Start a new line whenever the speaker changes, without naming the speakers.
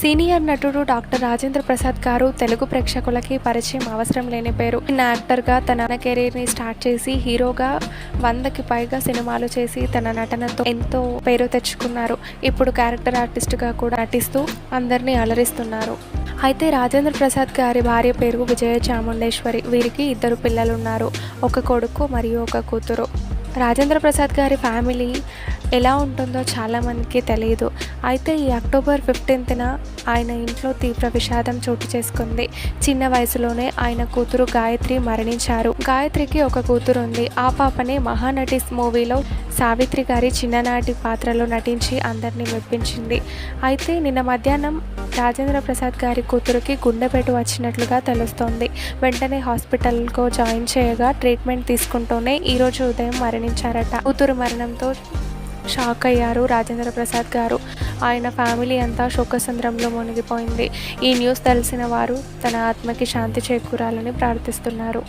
Senior నటుడు doctor Rajendra Prasad గారు తెలుగు ప్రేక్షకులకి పరిచయం అవసరం లేని పేరు. చిన్న యాక్టర్గా తన కెరీర్ని స్టార్ట్ చేసి హీరోగా వందకి పైగా సినిమాలు చేసి తన నటనతో ఎంతో పేరు తెచ్చుకున్నారు. ఇప్పుడు క్యారెక్టర్ ఆర్టిస్ట్గా కూడా నటిస్తూ అందరినీ అలరిస్తున్నారు. అయితే రాజేంద్ర ప్రసాద్ గారి భార్య పేరు విజయ చాముండేశ్వరి. వీరికి ఇద్దరు పిల్లలు ఉన్నారు ఒక కొడుకు మరియు ఒక కూతురు. రాజేంద్ర ప్రసాద్ గారి ఫ్యామిలీ ఎలా ఉంటుందో చాలామందికి తెలియదు అయితే ఈ అక్టోబర్ ఫిఫ్టీన్త్న ఆయన ఇంట్లో తీవ్ర విషాదం చోటు చేసుకుంది. చిన్న వయసులోనే ఆయన కూతురు గాయత్రి మరణించారు. గాయత్రికి ఒక కూతురు ఉంది ఆ పాపనే మహానటి మూవీలో సావిత్రి గారి చిన్ననాటి పాత్రలో నటించి అందరినీ మెప్పించింది. అయితే నిన్న మధ్యాహ్నం రాజేంద్ర ప్రసాద్ గారి కూతురుకి గుండెపేటు వచ్చినట్లుగా తెలుస్తోంది. వెంటనే హాస్పిటల్కు జాయిన్ చేయగా ట్రీట్మెంట్ తీసుకుంటూనే ఈరోజు ఉదయం మరణించారట. కూతురు మరణంతో షాక్ అయ్యారు రాజేంద్ర ప్రసాద్ గారు. ఆయన ఫ్యామిలీ అంతా శోకసంద్రంలో మునిగిపోయింది. ఈ న్యూస్ తెలిసిన వారు తన ఆత్మకి శాంతి చేకూరాలని ప్రార్థిస్తున్నారు.